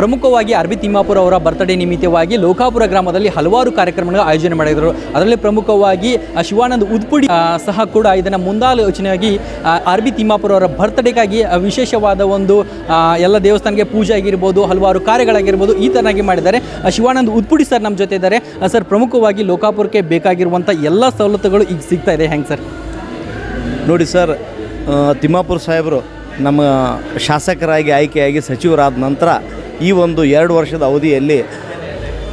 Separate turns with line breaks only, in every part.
ಪ್ರಮುಖವಾಗಿ ಅರ್ಬಿ ತಿಮ್ಮಾಪುರ ಅವರ ಬರ್ತ್ಡೇ ನಿಮಿತ್ತವಾಗಿ ಲೋಕಾಪುರ ಗ್ರಾಮದಲ್ಲಿ ಹಲವಾರು ಕಾರ್ಯಕ್ರಮಗಳ ಆಯೋಜನೆ ಮಾಡಿದರು. ಅದರಲ್ಲಿ ಪ್ರಮುಖವಾಗಿ ಶಿವಾನಂದ್ ಉದ್ಪುಡಿ ಸಹ ಕೂಡ ಇದನ್ನು ಮುಂದಾಲೋಚನೆಯಾಗಿ ಅರ್ಬಿ ತಿಮ್ಮಾಪುರ ಅವರ ಬರ್ತ್ಡೇಗಾಗಿ ವಿಶೇಷವಾದ ಒಂದು ಎಲ್ಲ ದೇವಸ್ಥಾನಕ್ಕೆ ಪೂಜೆ ಆಗಿರ್ಬೋದು, ಹಲವಾರು ಕಾರ್ಯಗಳಾಗಿರ್ಬೋದು, ಈ ಥರನಾಗಿ ಮಾಡಿದ್ದಾರೆ. ಶಿವಾನಂದ್ ಉದ್ಪುಡಿ ಸರ್ ನಮ್ಮ ಜೊತೆ ಇದ್ದಾರೆ. ಸರ್, ಪ್ರಮುಖವಾಗಿ ಲೋಕಾಪುರಕ್ಕೆ ಬೇಕಾಗಿರುವಂಥ ಎಲ್ಲ ಸವಲತ್ತುಗಳು ಈಗ ಸಿಗ್ತಾ ಇದೆ. ಹೆಂಗೆ ಸರ್?
ನೋಡಿ ಸರ್ ತಿಮ್ಮಾಪುರ ಸಾಹೇಬರು ನಮ್ಮ ಶಾಸಕರಾಗಿ, ಆಯ್ಕೆಯಾಗಿ ಸಚಿವರಾದ ನಂತರ ಈ ಒಂದು ಎರಡು ವರ್ಷದ ಅವಧಿಯಲ್ಲಿ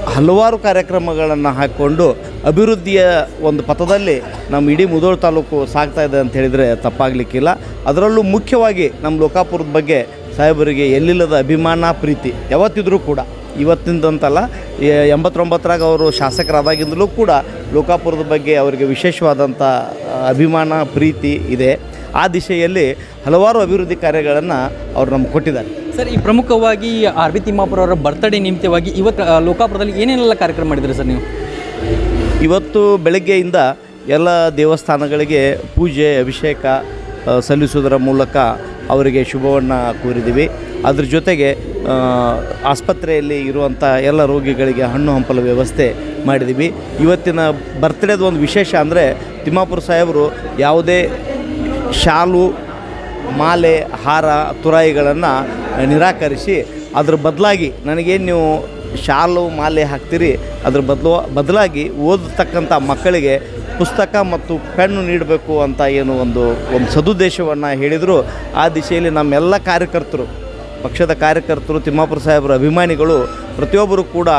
ಹಲವಾರು ಕಾರ್ಯಕ್ರಮಗಳನ್ನು ಹಾಕ್ಕೊಂಡು ಅಭಿವೃದ್ಧಿಯ ಒಂದು ಪಥದಲ್ಲಿ ನಮ್ಮ ಇಡೀ ಮುದೋಳು ತಾಲೂಕು ಸಾಗ್ತಾ ಇದೆ ಅಂತ ಹೇಳಿದರೆ ತಪ್ಪಾಗಲಿಕ್ಕಿಲ್ಲ. ಅದರಲ್ಲೂ ಮುಖ್ಯವಾಗಿ ನಮ್ಮ ಲೋಕಾಪುರದ ಬಗ್ಗೆ ಸಾಹೇಬರಿಗೆ ಎಲ್ಲಿಲ್ಲದ ಅಭಿಮಾನ, ಪ್ರೀತಿ ಯಾವತ್ತಿದ್ರೂ ಕೂಡ. ಇವತ್ತಿಂದಂತಲ್ಲ, ಎ- ಎಂಬತ್ತೊಂಬತ್ತರಾಗ ಅವರು ಶಾಸಕರಾದಾಗಿಂದಲೂ ಕೂಡ ಲೋಕಾಪುರದ ಬಗ್ಗೆ ಅವರಿಗೆ ವಿಶೇಷವಾದಂಥ ಅಭಿಮಾನ, ಪ್ರೀತಿ ಇದೆ. ಆ ದಿಶೆಯಲ್ಲಿ ಹಲವಾರು ಅಭಿವೃದ್ಧಿ ಕಾರ್ಯಗಳನ್ನು ಅವರು ನಮ್ಗೆ ಕೊಟ್ಟಿದ್ದಾರೆ.
ಸರ್, ಈ ಪ್ರಮುಖವಾಗಿ ಅರಬಿ ತಿಮ್ಮಾಪುರ ಅವರ ಬರ್ತ್ಡೇ ನಿಮಿತ್ತವಾಗಿ ಇವತ್ತು ಲೋಕಾಪುರದಲ್ಲಿ ಏನೇನೆಲ್ಲ ಕಾರ್ಯಕ್ರಮ ಮಾಡಿದ್ರಿ ಸರ್ ನೀವು?
ಇವತ್ತು ಬೆಳಗ್ಗೆಯಿಂದ ಎಲ್ಲ ದೇವಸ್ಥಾನಗಳಿಗೆ ಪೂಜೆ, ಅಭಿಷೇಕ ಸಲ್ಲಿಸುವುದರ ಮೂಲಕ ಅವರಿಗೆ ಶುಭವನ್ನು ಕೋರಿದ್ದೀವಿ. ಅದ್ರ ಜೊತೆಗೆ ಆಸ್ಪತ್ರೆಯಲ್ಲಿ ಇರುವಂಥ ಎಲ್ಲ ರೋಗಿಗಳಿಗೆ ಹಣ್ಣು ಹಂಪಲ ವ್ಯವಸ್ಥೆ ಮಾಡಿದ್ದೀವಿ. ಇವತ್ತಿನ ಬರ್ತ್ಡೇದ ಒಂದು ವಿಶೇಷ ಅಂದರೆ ತಿಮ್ಮಾಪುರ ಸಾಹೇಬರು ಯಾವುದೇ ಶಾಲು ಮಾಲೆ, ಹಾರ, ತುರಾಯಿಗಳನ್ನು ನಿರಾಕರಿಸಿ ಅದ್ರ ಬದಲಾಗಿ ನನಗೇನು ನೀವು ಶಾಲು, ಮಾಲೆ ಹಾಕ್ತೀರಿ, ಅದ್ರ ಬದಲು, ಬದಲಾಗಿ ಓದತಕ್ಕಂಥ ಮಕ್ಕಳಿಗೆ ಪುಸ್ತಕ ಮತ್ತು ಪೆನ್ನು ನೀಡಬೇಕು ಅಂತ ಏನು ಒಂದು ಒಂದು ಸದುದ್ದೇಶವನ್ನು ಹೇಳಿದರು. ಆ ದಿಶೆಯಲ್ಲಿ ನಮ್ಮೆಲ್ಲ ಕಾರ್ಯಕರ್ತರು, ಪಕ್ಷದ ಕಾರ್ಯಕರ್ತರು, ತಿಮ್ಮಾಪುರ ಸಾಹೇಬರ ಅಭಿಮಾನಿಗಳು, ಪ್ರತಿಯೊಬ್ಬರು ಕೂಡ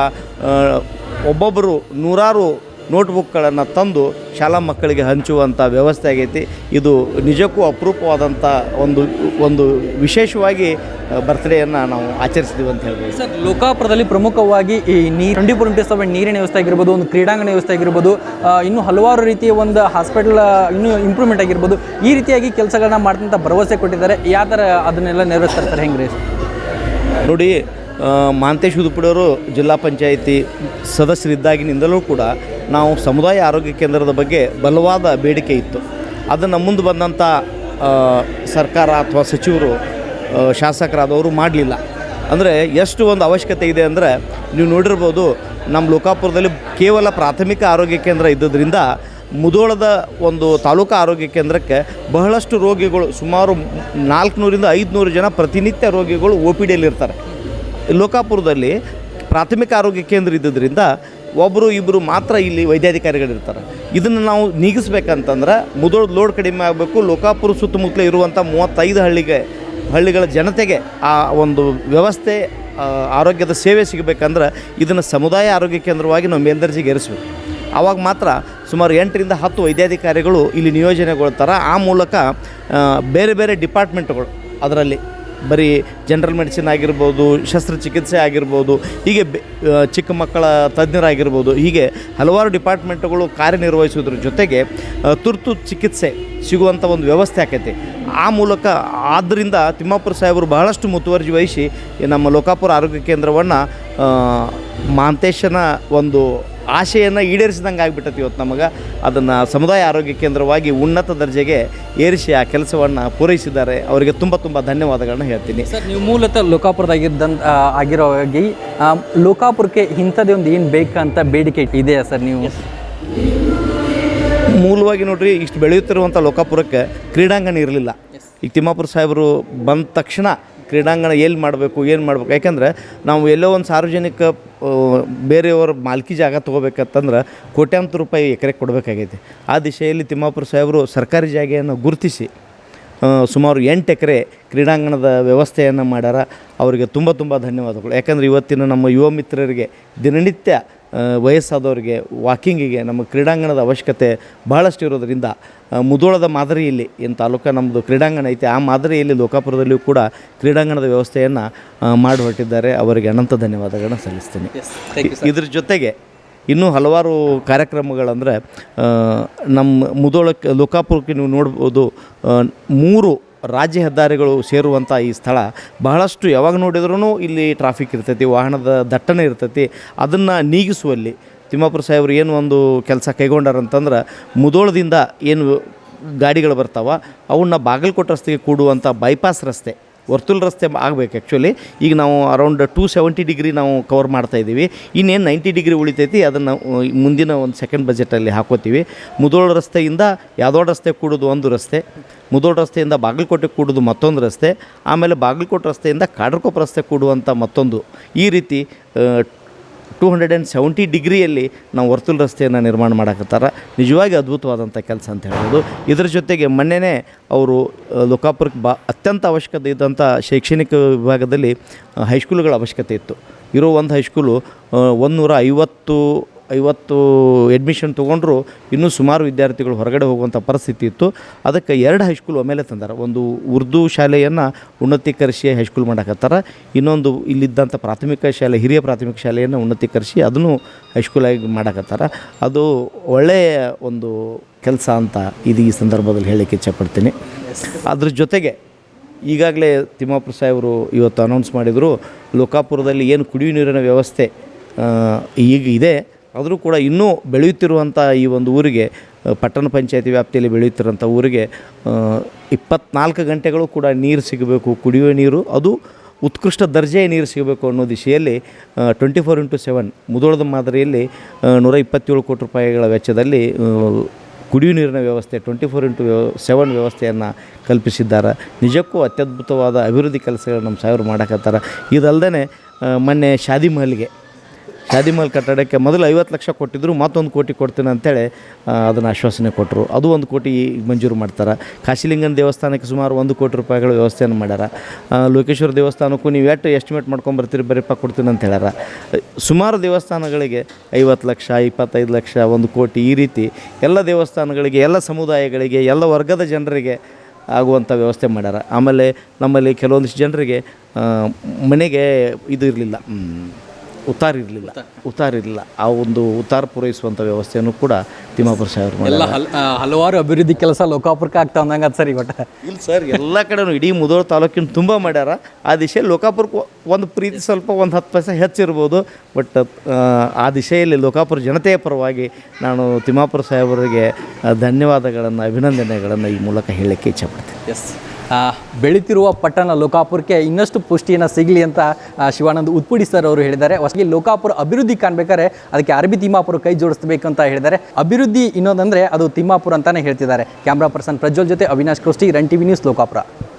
ಒಬ್ಬೊಬ್ಬರು ನೂರಾರು ನೋಟ್ಬುಕ್ಗಳನ್ನು ತಂದು ಶಾಲಾ ಮಕ್ಕಳಿಗೆ ಹಂಚುವಂಥ ವ್ಯವಸ್ಥೆ ಆಗೈತಿ. ಇದು ನಿಜಕ್ಕೂ ಅಪರೂಪವಾದಂಥ ಒಂದು ಒಂದು ವಿಶೇಷವಾಗಿ ಬರ್ತ್ಡೇಯನ್ನು ನಾವು ಆಚರಿಸಿದ್ವಿ ಅಂತ ಹೇಳ್ಬೋದು.
ಸರ್ ಲೋಕಾಪುರದಲ್ಲಿ ಪ್ರಮುಖವಾಗಿ ಈ ನೀರು ಟ್ವೆಂಟಿ ಫೋರ್ ಇಂಟು ಸೆವೆನ್ ನೀರಿನ ವ್ಯವಸ್ಥೆ ಆಗಿರ್ಬೋದು ಒಂದು ಕ್ರೀಡಾಂಗಣ ವ್ಯವಸ್ಥೆ ಆಗಿರ್ಬೋದು ಇನ್ನೂ ಹಲವಾರು ರೀತಿಯ ಒಂದು ಹಾಸ್ಪಿಟಲ್ ಇನ್ನೂ ಇಂಪ್ರೂವ್ಮೆಂಟ್ ಆಗಿರ್ಬೋದು ಈ ರೀತಿಯಾಗಿ ಕೆಲಸಗಳನ್ನ ಮಾಡ್ತಂಥ ಭರವಸೆ ಕೊಟ್ಟಿದ್ದಾರೆ. ಯಾವ ಥರ ಅದನ್ನೆಲ್ಲ ನೆರವೇರಿಸ್ತಾರೆ ಹೆಂಗೆ ರೀ
ನೋಡಿ ಮಾಂತೇಶ್ ಉದುಪುಡಿಯವರು ಜಿಲ್ಲಾ ಪಂಚಾಯಿತಿ ಸದಸ್ಯರಿದ್ದಾಗಿನಿಂದಲೂ ಕೂಡ ನಾವು ಸಮುದಾಯ ಆರೋಗ್ಯ ಕೇಂದ್ರದ ಬಗ್ಗೆ ಬಲವಾದ ಬೇಡಿಕೆ ಇತ್ತು. ಅದನ್ನು ಮುಂದೆ ಬಂದಂಥ ಸರ್ಕಾರ ಅಥವಾ ಸಚಿವರು ಶಾಸಕರಾದವರು ಮಾಡಲಿಲ್ಲ. ಅಂದರೆ ಎಷ್ಟು ಒಂದು ಅವಶ್ಯಕತೆ ಇದೆ ಅಂದರೆ, ನೀವು ನೋಡಿರ್ಬೋದು ನಮ್ಮ ಲೋಕಾಪುರದಲ್ಲಿ ಕೇವಲ ಪ್ರಾಥಮಿಕ ಆರೋಗ್ಯ ಕೇಂದ್ರ ಇದ್ದುದರಿಂದ ಮುದೋಳದ ಒಂದು ತಾಲೂಕು ಆರೋಗ್ಯ ಕೇಂದ್ರಕ್ಕೆ ಬಹಳಷ್ಟು ರೋಗಿಗಳು, ಸುಮಾರು ನಾಲ್ಕುನೂರಿಂದ ಐದುನೂರು ಜನ ಪ್ರತಿನಿತ್ಯ ರೋಗಿಗಳು ಒ ಪಿ ಡಿಯಲ್ಲಿರ್ತಾರೆ ಲೋಕಾಪುರದಲ್ಲಿ ಪ್ರಾಥಮಿಕ ಆರೋಗ್ಯ ಕೇಂದ್ರ ಇದ್ದದ್ರಿಂದ ಒಬ್ಬರು ಇಬ್ಬರು ಮಾತ್ರ ಇಲ್ಲಿ ವೈದ್ಯಾಧಿಕಾರಿಗಳಿರ್ತಾರೆ. ಇದನ್ನು ನಾವು ನೀಗಿಸ್ಬೇಕಂತಂದ್ರೆ ಮುದೋಳ್ ಲೋಡ್ ಕಡಿಮೆ ಆಗಬೇಕು, ಲೋಕಾಪುರ ಸುತ್ತಮುತ್ತಲೇ ಇರುವಂಥ ಮೂವತ್ತೈದು ಹಳ್ಳಿಗೆ, ಹಳ್ಳಿಗಳ ಜನತೆಗೆ ಆ ಒಂದು ವ್ಯವಸ್ಥೆ ಆರೋಗ್ಯದ ಸೇವೆ ಸಿಗಬೇಕಂದ್ರೆ ಇದನ್ನು ಸಮುದಾಯ ಆರೋಗ್ಯ ಕೇಂದ್ರವಾಗಿ ನಾವು ಮೇಲ್ದರ್ಜೆಗೆ ಏರಿಸ್ಬೇಕು. ಆವಾಗ ಮಾತ್ರ ಸುಮಾರು ಎಂಟರಿಂದ ಹತ್ತು ವೈದ್ಯಾಧಿಕಾರಿಗಳು ಇಲ್ಲಿ ನಿಯೋಜನೆಗೊಳ್ತಾರೆ. ಆ ಮೂಲಕ ಬೇರೆ ಬೇರೆ ಡಿಪಾರ್ಟ್ಮೆಂಟ್ಗಳು ಅದರಲ್ಲಿ ಬರೀ ಜನರಲ್ ಮೆಡಿಸಿನ್ ಆಗಿರ್ಬೋದು, ಶಸ್ತ್ರಚಿಕಿತ್ಸೆ ಆಗಿರ್ಬೋದು, ಹೀಗೆ ಚಿಕ್ಕ ಮಕ್ಕಳ ತಜ್ಞರಾಗಿರ್ಬೋದು, ಹೀಗೆ ಹಲವಾರು ಡಿಪಾರ್ಟ್ಮೆಂಟ್ಗಳು ಕಾರ್ಯನಿರ್ವಹಿಸೋದ್ರ ಜೊತೆಗೆ ತುರ್ತು ಚಿಕಿತ್ಸೆ ಸಿಗುವಂಥ ಒಂದು ವ್ಯವಸ್ಥೆ ಆಕೈತಿ. ಆ ಮೂಲಕ ಆದ್ದರಿಂದ ತಿಮ್ಮಾಪುರ ಸಾಹೇಬರು ಬಹಳಷ್ಟು ಮುತುವರ್ಜಿ ವಹಿಸಿ ನಮ್ಮ ಲೋಕಾಪುರ ಆರೋಗ್ಯ ಕೇಂದ್ರವನ್ನು ಮಾಂತೇಶನ ಒಂದು ಆಶೆಯನ್ನು ಈಡೇರಿಸಿದಂಗೆ ಆಗಿಬಿಟ್ಟತಿ ಇವತ್ತು ನಮಗೆ. ಅದನ್ನು ಸಮುದಾಯ ಆರೋಗ್ಯ ಕೇಂದ್ರವಾಗಿ ಉನ್ನತ ದರ್ಜೆಗೆ ಏರಿಸಿ ಆ ಕೆಲಸವನ್ನು ಪೂರೈಸಿದ್ದಾರೆ. ಅವರಿಗೆ ತುಂಬ ತುಂಬ ಧನ್ಯವಾದಗಳನ್ನ ಹೇಳ್ತೀನಿ.
ಸರ್ ನೀವು ಮೂಲತಃ ಲೋಕಾಪುರದಾಗಿದ್ದಂಥ ಆಗಿರೋವಾಗಿ ಲೋಕಾಪುರಕ್ಕೆ ಇಂಥದ್ದೇ ಒಂದು ಏನು ಬೇಕಂತ ಬೇಡಿಕೆ ಇದೆಯಾ ಸರ್ ನೀವು?
ಮೂಲವಾಗಿ ನೋಡ್ರಿ ಇಷ್ಟು ಬೆಳೆಯುತ್ತಿರುವಂಥ ಲೋಕಾಪುರಕ್ಕೆ ಕ್ರೀಡಾಂಗಣ ಇರಲಿಲ್ಲ. ಈಗ ತಿಮ್ಮಾಪುರ ಸಾಹೇಬರು ಬಂದ ತಕ್ಷಣ ಕ್ರೀಡಾಂಗಣ ಎಲ್ಲಿ ಮಾಡಬೇಕು, ಏನು ಮಾಡಬೇಕು? ಯಾಕಂದ್ರೆ ನಾವು ಎಲ್ಲೋ ಒಂದು ಸಾರ್ವಜನಿಕ ಬೇರೆಯವರ ಮಾಲ್ಕಿ ಜಾಗ ತೊಗೋಬೇಕಂತಂದ್ರೆ ಕೋಟ್ಯಾಂತರ ರೂಪಾಯಿ ಎಕರೆ ಕೊಡಬೇಕಾಗೈತಿ. ಆ ದಿಶೆಯಲ್ಲಿ ತಿಮ್ಮಾಪುರ ಸಾಹೇಬರು ಸರ್ಕಾರಿ ಜಾಗೆಯನ್ನು ಗುರುತಿಸಿ ಸುಮಾರು ಎಂಟು ಎಕರೆ ಕ್ರೀಡಾಂಗಣದ ವ್ಯವಸ್ಥೆಯನ್ನು ಮಾಡ್ಯಾರ. ಅವರಿಗೆ ತುಂಬ ತುಂಬ ಧನ್ಯವಾದಗಳು. ಯಾಕಂದರೆ ಇವತ್ತಿನ ನಮ್ಮ ಯುವ ಮಿತ್ರರಿಗೆ ದಿನನಿತ್ಯ ವಯಸ್ಸಾದವರಿಗೆ ವಾಕಿಂಗಿಗೆ ನಮ್ಮ ಕ್ರೀಡಾಂಗಣದ ಅವಶ್ಯಕತೆ ಬಹಳಷ್ಟು ಇರೋದರಿಂದ ಮುದೋಳದ ಮಾದರಿಯಲ್ಲಿ ಏನು ತಾಲೂಕ ನಮ್ಮದು ಕ್ರೀಡಾಂಗಣ ಐತೆ ಆ ಮಾದರಿಯಲ್ಲಿ ಲೋಕಾಪುರದಲ್ಲಿಯೂ ಕೂಡ ಕ್ರೀಡಾಂಗಣದ ವ್ಯವಸ್ಥೆಯನ್ನು ಮಾಡಿ ಹೊರಟಿದ್ದಾರೆ. ಅವರಿಗೆ ಅನಂತ ಧನ್ಯವಾದಗಳನ್ನು ಸಲ್ಲಿಸ್ತೀನಿ. ಇದ್ರ ಜೊತೆಗೆ ಇನ್ನೂ ಹಲವಾರು ಕಾರ್ಯಕ್ರಮಗಳಂದರೆ ನಮ್ಮ ಮುದೋಳಕ್ಕೆ ಲೋಕಾಪುರಕ್ಕೆ ನೀವು ನೋಡ್ಬೋದು ಮೂರು ರಾಜ್ಯ ಹೆದ್ದಾರಿಗಳು ಸೇರುವಂಥ ಈ ಸ್ಥಳ ಬಹಳಷ್ಟು ಯಾವಾಗ ನೋಡಿದ್ರೂ ಇಲ್ಲಿ ಟ್ರಾಫಿಕ್ ಇರ್ತೈತಿ, ವಾಹನದ ದಟ್ಟಣೆ ಇರ್ತೈತಿ. ಅದನ್ನು ನೀಗಿಸುವಲ್ಲಿ ತಿಮ್ಮಾಪುರ ಸಾಹೇಬ್ರು ಏನು ಒಂದು ಕೆಲಸ ಕೈಗೊಂಡಾರಂತಂದ್ರೆ ಮುದೋಳದಿಂದ ಏನು ಗಾಡಿಗಳು ಬರ್ತಾವ, ಅವನ್ನ ಬಾಗಲಕೋಟೆ ರಸ್ತೆಗೆ ಕೂಡುವಂಥ ಬೈಪಾಸ್ ರಸ್ತೆ, ವರ್ತುಲ್ ರಸ್ತೆ ಆಗಬೇಕು ಆ್ಯಕ್ಚುಲಿ ಈಗ ನಾವು ಅರೌಂಡ್ ಟೂ ಸೆವೆಂಟಿ ಡಿಗ್ರಿ ನಾವು ಕವರ್ ಮಾಡ್ತಾ ಇದ್ದೀವಿ. ಇನ್ನೇನು ನೈಂಟಿ ಡಿಗ್ರಿ ಉಳಿತೈತಿ, ಅದನ್ನು ಮುಂದಿನ ಒಂದು ಸೆಕೆಂಡ್ ಬಜೆಟಲ್ಲಿ ಹಾಕೋತೀವಿ. ಮುದೋಳ ರಸ್ತೆಯಿಂದ ಯಾದೋಡ್ ರಸ್ತೆ ಕೂಡೋದು ಒಂದು ರಸ್ತೆ. ಮುದೋಳ ರಸ್ತೆಯಿಂದ ಬಾಗಲಕೋಟೆ ಕೂಡೋದು ಮತ್ತೊಂದು ರಸ್ತೆ, ಆಮೇಲೆ ಬಾಗಲಕೋಟೆ ರಸ್ತೆಯಿಂದ ಕಾಡ್ರಕೊಪ್ಪ ರಸ್ತೆ ಕೂಡುವಂಥ ಮತ್ತೊಂದು. ಈ ರೀತಿ ಟೂ ಹಂಡ್ರೆಡ್ ಆ್ಯಂಡ್ ಸೆವೆಂಟಿ ಡಿಗ್ರಿಯಲ್ಲಿ ನಾವು ವರ್ತುಲ್ ರಸ್ತೆಯನ್ನು ನಿರ್ಮಾಣ ಮಾಡಕತ್ತಾರ. ನಿಜವಾಗಿ ಅದ್ಭುತವಾದಂಥ ಕೆಲಸ ಅಂತ ಹೇಳ್ಬೋದು. ಇದರ ಜೊತೆಗೆ ಮೊನ್ನೆನೇ ಅವರು ಲೋಕಾಪುರಕ್ಕೆ ಬಾ, ಅತ್ಯಂತ ಅವಶ್ಯಕತೆ ಇದ್ದಂಥ ಶೈಕ್ಷಣಿಕ ವಿಭಾಗದಲ್ಲಿ ಹೈಸ್ಕೂಲ್ಗಳ ಅವಶ್ಯಕತೆ ಇತ್ತು. ಇರೋ ಒಂದು ಹೈಸ್ಕೂಲು ಒಂದುನೂರ ಐವತ್ತು ಐವತ್ತು ಅಡ್ಮಿಷನ್ ತೊಗೊಂಡ್ರು ಇನ್ನೂ ಸುಮಾರು ವಿದ್ಯಾರ್ಥಿಗಳು ಹೊರಗಡೆ ಹೋಗುವಂಥ ಪರಿಸ್ಥಿತಿ ಇತ್ತು. ಅದಕ್ಕೆ ಎರಡು ಹೈಸ್ಕೂಲ್ ಒಮ್ಮೆಲೆ ತಂದಾರ. ಒಂದು ಉರ್ದು ಶಾಲೆಯನ್ನು ಉನ್ನತೀಕರಿಸಿ ಹೈಸ್ಕೂಲ್ ಮಾಡಕತ್ತಾರ ಇನ್ನೊಂದು ಇಲ್ಲಿದ್ದಂಥ ಪ್ರಾಥಮಿಕ ಶಾಲೆ, ಹಿರಿಯ ಪ್ರಾಥಮಿಕ ಶಾಲೆಯನ್ನು ಉನ್ನತೀಕರಿಸಿ ಅದನ್ನು ಹೈಸ್ಕೂಲಾಗಿ ಮಾಡಕತ್ತಾರ ಅದು ಒಳ್ಳೆಯ ಒಂದು ಕೆಲಸ ಅಂತ ಇದು ಈ ಸಂದರ್ಭದಲ್ಲಿ ಹೇಳಲಿಕ್ಕೆ ಇಚ್ಛಪಡ್ತೀನಿ. ಅದ್ರ ಜೊತೆಗೆ ಈಗಾಗಲೇ ತಿಮ್ಮಾಪುರ ಸಾಹೇಬರು ಇವತ್ತು ಅನೌನ್ಸ್ ಮಾಡಿದರು, ಲೋಕಾಪುರದಲ್ಲಿ ಏನು ಕುಡಿಯುವ ನೀರಿನ ವ್ಯವಸ್ಥೆ ಈಗ ಇದೆ. ಆದರೂ ಕೂಡ ಇನ್ನೂ ಬೆಳೆಯುತ್ತಿರುವಂಥ ಈ ಒಂದು ಊರಿಗೆ ಪಟ್ಟಣ ಪಂಚಾಯತಿ ವ್ಯಾಪ್ತಿಯಲ್ಲಿ ಬೆಳೆಯುತ್ತಿರುವಂಥ ಊರಿಗೆ ಇಪ್ಪತ್ನಾಲ್ಕು ಗಂಟೆಗಳು ಕೂಡ ನೀರು ಸಿಗಬೇಕು, ಕುಡಿಯುವ ನೀರು. ಅದು ಉತ್ಕೃಷ್ಟ ದರ್ಜೆಯ ನೀರು ಸಿಗಬೇಕು ಅನ್ನೋ ದಿಶೆಯಲ್ಲಿ ಟ್ವೆಂಟಿ ಫೋರ್ ಇಂಟು ಸೆವೆನ್ ಮುದೋಳದ ಮಾದರಿಯಲ್ಲಿ ನೂರ ಇಪ್ಪತ್ತೇಳು ಕೋಟಿ ರೂಪಾಯಿಗಳ ವೆಚ್ಚದಲ್ಲಿ ಕುಡಿಯುವ ನೀರಿನ ವ್ಯವಸ್ಥೆ, ಟ್ವೆಂಟಿ ಫೋರ್ ಇಂಟು ವ್ಯವ, ಸೆವೆನ್ ವ್ಯವಸ್ಥೆಯನ್ನು ಕಲ್ಪಿಸಿದ್ದಾರೆ. ನಿಜಕ್ಕೂ ಅತ್ಯದ್ಭುತವಾದ ಅಭಿವೃದ್ಧಿ ಕೆಲಸಗಳು ನಮ್ಮ ಸಾಹೇಬರು ಮಾಡಕತ್ತಾರ. ಇದಲ್ಲದೆ ಮೊನ್ನೆ ಶಾದಿ ಮಹಲ್ಗೆ ಶಾದಿ ಮಹಲ್ ಕಟ್ಟಡಕ್ಕೆ ಮೊದಲು ಐವತ್ತು ಲಕ್ಷ ಕೊಟ್ಟಿದ್ದರು ಮತ್ತೊಂದು ಕೋಟಿ ಕೊಡ್ತೀನಿ ಅಂತೇಳಿ ಅದನ್ನು ಆಶ್ವಾಸನೆ ಕೊಟ್ಟರು ಅದು ಒಂದು ಕೋಟಿ ಮಂಜೂರು ಮಾಡ್ತಾರೆ. ಕಾಶಿಲಿಂಗನ ದೇವಸ್ಥಾನಕ್ಕೆ ಸುಮಾರು ಒಂದು ಕೋಟಿ ರೂಪಾಯಿಗಳ ವ್ಯವಸ್ಥೆಯನ್ನು ಮಾಡ್ಯಾರ. ಲೋಕೇಶ್ವರ ದೇವಸ್ಥಾನಕ್ಕೂ ನೀವು ಎಷ್ಟು ಎಸ್ಟಿಮೇಟ್ ಮಾಡ್ಕೊಂಬರ್ತೀರಿ ಬರೀಪ್ಪ ಕೊಡ್ತೀನಿ ಅಂತ ಹೇಳ್ಯಾರ. ಸುಮಾರು ದೇವಸ್ಥಾನಗಳಿಗೆ ಐವತ್ತು ಲಕ್ಷ, ಇಪ್ಪತ್ತೈದು ಲಕ್ಷ, ಒಂದು ಕೋಟಿ ಈ ರೀತಿ ಎಲ್ಲ ದೇವಸ್ಥಾನಗಳಿಗೆ, ಎಲ್ಲ ಸಮುದಾಯಗಳಿಗೆ, ಎಲ್ಲ ವರ್ಗದ ಜನರಿಗೆ ಆಗುವಂಥ ವ್ಯವಸ್ಥೆ ಮಾಡ್ಯಾರ. ಆಮೇಲೆ ನಮ್ಮಲ್ಲಿ ಕೆಲವೊಂದಿಷ್ಟು ಜನರಿಗೆ ಮನೆಗೆ ಇದು ಇರಲಿಲ್ಲ. ಉತ್ತಾರ ಇರಲಿಲ್ಲ ಉತ್ತಾರ. ಇರಲಿಲ್ಲ ಆ ಒಂದು ಉತ್ತಾರ ಪೂರೈಸುವಂಥ ವ್ಯವಸ್ಥೆಯನ್ನು ಕೂಡ ತಿಮ್ಮಾಪುರ ಸಾಹೇಬರು
ಎಲ್ಲ ಹಲ್ ಹಲವಾರು ಅಭಿವೃದ್ಧಿ ಕೆಲಸ ಲೋಕಾಪುರಕ್ಕೆ ಆಗ್ತಾ ಅಂದಂಗೆ ಅದು ಸರಿ ಬಟ್
ಇಲ್ಲ ಸರ್ ಎಲ್ಲ ಕಡೆನೂ ಇಡೀ ಮುದೋಳ ತಾಲೂಕಿನ ತುಂಬ ಮಾಡ್ಯಾರ. ಆ ದಿಶೆಯಲ್ಲಿ ಲೋಕಾಪುರಕ್ಕೆ ಒಂದು ಪ್ರೀತಿ ಸ್ವಲ್ಪ ಒಂದು ಹತ್ತು ಪೈಸೆ ಹೆಚ್ಚಿರ್ಬೋದು. ಬಟ್ ಆ ದಿಶೆಯಲ್ಲಿ ಲೋಕಾಪುರ ಜನತೆಯ ಪರವಾಗಿ ನಾನು ತಿಮ್ಮಾಪುರ ಸಾಹೇಬರಿಗೆ ಧನ್ಯವಾದಗಳನ್ನು ಅಭಿನಂದನೆಗಳನ್ನು ಈ ಮೂಲಕ ಹೇಳಲಿಕ್ಕೆ ಇಚ್ಛಪಡ್ತೀನಿ
ಎಸ್ ಬೆಳೀತಿರುವ ಪಟ್ಟಣ ಲೋಕಾಪುರಕ್ಕೆ ಇನ್ನಷ್ಟು ಪುಷ್ಟಿಯನ್ನು ಸಿಗಲಿ ಅಂತ ಶಿವಾನಂದ್ ಉತ್ಪುಡಿ ಸರ್ ಅವರು ಹೇಳಿದ್ದಾರೆ. ಹೊಸಗಿ ಲೋಕಾಪುರ ಅಭಿವೃದ್ಧಿ ಕಾಣಬೇಕಾದ್ರೆ ಅದಕ್ಕೆ ಅರಬಿ ತಿಮ್ಮಾಪುರ ಕೈ ಜೋಡಿಸಬೇಕು ಅಂತ ಹೇಳಿದ್ದಾರೆ. ಅಭಿವೃದ್ಧಿ ಇನ್ನೊಂದಂದರೆ ಅದು ತಿಮ್ಮಾಪುರ ಅಂತಲೇ ಹೇಳ್ತಿದ್ದಾರೆ. ಕ್ಯಾಮ್ರಾ ಪರ್ಸನ್ ಪ್ರಜ್ವಲ್ ಜೊತೆ Avinash Krishti, run TV news Lokapur.